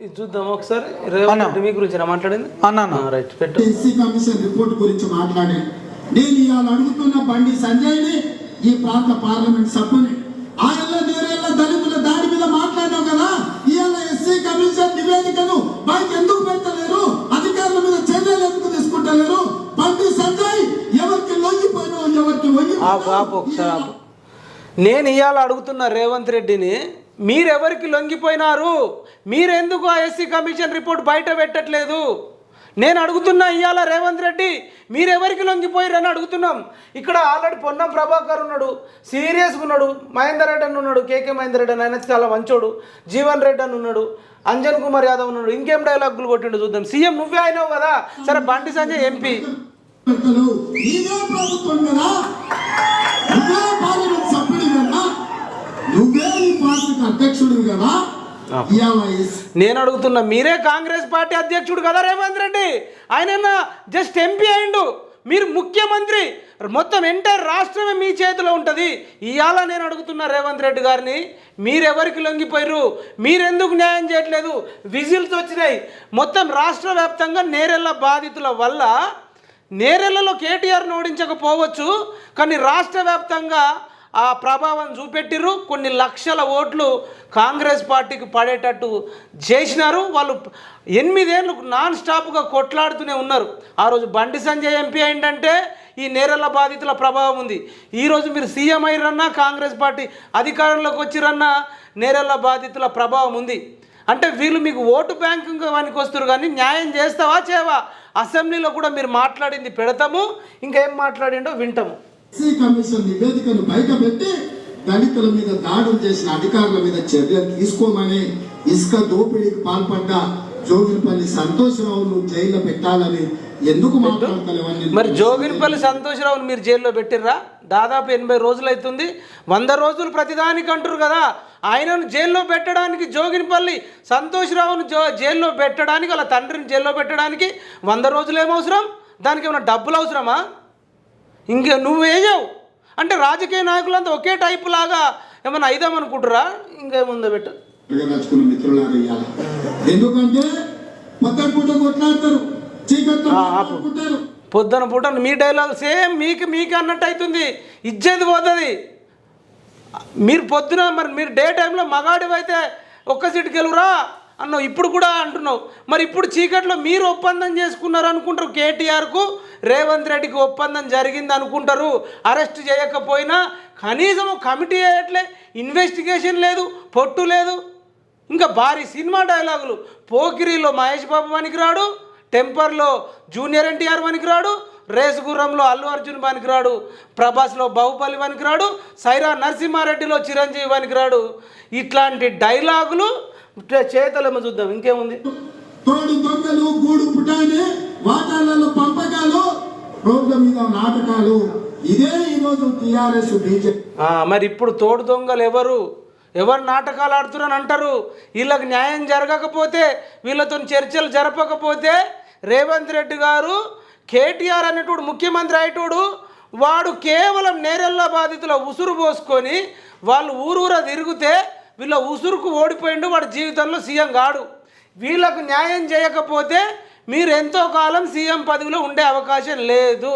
ఇది చూద్దాం ఒకసారి. రేవంత్ రెడ్డి మీ గురించి మాట్లాడింది? అన్నా. రైట్ పెట్టు. ఎస్సీ కమిషన్ రిపోర్ట్ గురించి మాట్లాడాను నేను ఇవాళ అడుగుతున్న బండి సంజయ్ని ఈ ప్రాంత పార్లమెంట్ సభ్యుని. ఆయన నేరేళ్ళ దళితుల దాడి మీద మాట్లాడాం కదా? ఇవాళ ఎస్సీ కమిషన్ నివేదికను బయట ఎందుకు పెట్టలేరు అధికారుల మీద చర్యలు ఎందుకు తీసుకుంటలేరు? బండి సంజయ్ ఎవరికి లొంగిపోయినా ఎవరికి ఆపు. నేను ఇవాళ అడుగుతున్న రేవంత్ రెడ్డిని మీరెవరికి లొంగిపోయినారు? మీరెందుకు ఆ ఎస్సీ కమిషన్ రిపోర్ట్ బయట పెట్టట్లేదు? నేను అడుగుతున్నా ఇవాళ రేవంత్ రెడ్డి మీరెవరికి లొంగిపోయారని అడుగుతున్నాం. ఇక్కడ ఆల్రెడీ పొన్నం ప్రభాకర్ ఉన్నాడు సీరియస్గా ఉన్నాడు మహేందర్ రెడ్డి అని ఉన్నాడు కేకే మహేందర్ రెడ్డి అని ఆయన చాలా మంచోడు జీవన్ రెడ్డి అని ఉన్నాడు అంజన్ కుమార్ యాదవ్ ఉన్నాడు ఇంకేం డైలాగులు కొట్టిండు చూద్దాం. సీఎం నువ్వే అయినావు కదా? సరే బండి సంజయ్ ఎంపీ. నువ్వే పార్టీకి అధ్యక్షుడు కదా? నేను అడుగుతున్నా మీరే కాంగ్రెస్ పార్టీ అధ్యక్షుడు కదా రేవంత్ రెడ్డి. ఆయన జస్ట్ ఎంపీ అయిండు. మీరు ముఖ్యమంత్రి. మొత్తం ఎంటైర్ రాష్ట్రమే మీ చేతిలో ఉంటుంది. ఇవాళ నేను అడుగుతున్నా రేవంత్ రెడ్డి గారిని మీరెవరికి లొంగిపోయారు మీరెందుకు న్యాయం చేయట్లేదు? విజిల్స్ వచ్చినాయి. మొత్తం రాష్ట్ర వ్యాప్తంగా నేరెళ్ళ బాధితుల వల్ల నేరెళ్ళలో కేటీఆర్ను ఓడించకపోవచ్చు. కానీ రాష్ట్ర వ్యాప్తంగా ఆ ప్రభావం చూపెట్టిర్రు. కొన్ని లక్షల ఓట్లు కాంగ్రెస్ పార్టీకి పడేటట్టు చేసినారు. వాళ్ళు ఎనిమిదేళ్ళు నాన్ స్టాప్గా కొట్లాడుతూనే ఉన్నారు. ఆ రోజు బండి సంజయ్ ఎంపీ ఏంటంటే ఈ నేరల బాధితుల ప్రభావం ఉంది. ఈరోజు మీరు సీఎం అయ్యారన్నా కాంగ్రెస్ పార్టీ అధికారంలోకి వచ్చిరన్నా నేరల బాధితుల ప్రభావం ఉంది. అంటే వీళ్ళు మీకు ఓటు బ్యాంకింగ్ వానికి వస్తారు కానీ న్యాయం చేస్తావా చేయవా? అసెంబ్లీలో కూడా మీరు మాట్లాడింది పెడతాము. ఇంకేం మాట్లాడిండో వింటాము. ఎస్సీ కమిషన్ నివేదికను బయట పెట్టి దళితుల మీద దాడులు చేసిన అధికారుల మీద చర్యలు తీసుకోమని ఇసుక దోపిడీకి పాల్పడ్డ జోగినపల్లి సంతోషరావును జైల్లో పెట్టాలని ఎందుకు మాట్లాడతలేవని మరి జోగినిపల్లి సంతోషరావుని మీరు జైల్లో పెట్టిర్రా? దాదాపు ఎనభై రోజులు అవుతుంది వంద రోజులు ప్రతిదానికి అంటారు కదా. ఆయనను జైల్లో పెట్టడానికి జోగినిపల్లి సంతోషరావును జో జైల్లో పెట్టడానికి వాళ్ళ తండ్రిని జైల్లో పెట్టడానికి వంద రోజులు ఏమవసరం దానికి ఏమైనా డబ్బులు అవసరమా? ఇంకే నువ్వు వేయవు. అంటే రాజకీయ నాయకులంతా ఒకే టైపు లాగా ఏమైనా అయిదామనుకుంటురా ఇంకేముందో పెట్టు నచ్చుకున్న ఎందుకంటే పొద్దున పూట కొట్లాడతారు. చీకట్లో ఆ, ఆపు. కొట్లాడుకుంటారు పొద్దున పూట మీ డైలాగ్ సేమ్ మీకు మీకు అన్నట్టు అవుతుంది ఇచ్చేది పోతుంది. మీరు పొద్దున మరి మీరు డే టైంలో మగాడివి అయితే ఒక్క సీటుకి వెళ్ళురా అన్నావు ఇప్పుడు కూడా అంటున్నావు. మరి ఇప్పుడు చీకట్లో మీరు ఒప్పందం చేసుకున్నారు అనుకుంటారు కేటీఆర్కు రేవంత్ రెడ్డికి ఒప్పందం జరిగింది అనుకుంటారు. అరెస్ట్ చేయకపోయినా కనీసం కమిటీ అయ్యట్లే ఇన్వెస్టిగేషన్ లేదు పొట్టు లేదు. ఇంకా భారీ సినిమా డైలాగులు. పోకిరిలో మహేష్ బాబు పనికిరాడు టెంపర్లో జూనియర్ ఎన్టీఆర్ పనికిరాడు రేసు గుర్రంలో అల్లు అర్జున్ పనికిరాడు ప్రభాస్లో బాహుబలి పనికిరాడు సైరా నరసింహారెడ్డిలో చిరంజీవి పనికిరాడు. ఇట్లాంటి డైలాగులు చేతలేమో చూద్దాం ఇంకేముంది? తోడు దొంగలు గూడు పుటాని వాటాలలో పంపకాలు రోడ్ల మీద నాటకాలు. ఇదే ఈరోజు టిఆర్ఎస్ బీజేపీ మరి ఇప్పుడు తోడు దొంగలు ఎవరు? ఎవరు నాటకాలు ఆడుతున్నారని అంటారు? వీళ్ళకి న్యాయం జరగకపోతే వీళ్ళతో చర్చలు జరపకపోతే రేవంత్ రెడ్డి గారు కేటీఆర్ అనేటోడు ముఖ్యమంత్రి అయ్యేటోడు వాడు కేవలం నేరెళ్ళ బాధితుల ఉసురు పోసుకొని వాళ్ళు ఊరూర తిరిగితే వీళ్ళ ఉసురుకు ఓడిపోయిండు వాడు జీవితంలో సీఎం కాడు వీళ్ళకు న్యాయం చేయకపోతే మీరు ఎంతో కాలం సీఎం పదవిలో ఉండే అవకాశం లేదు.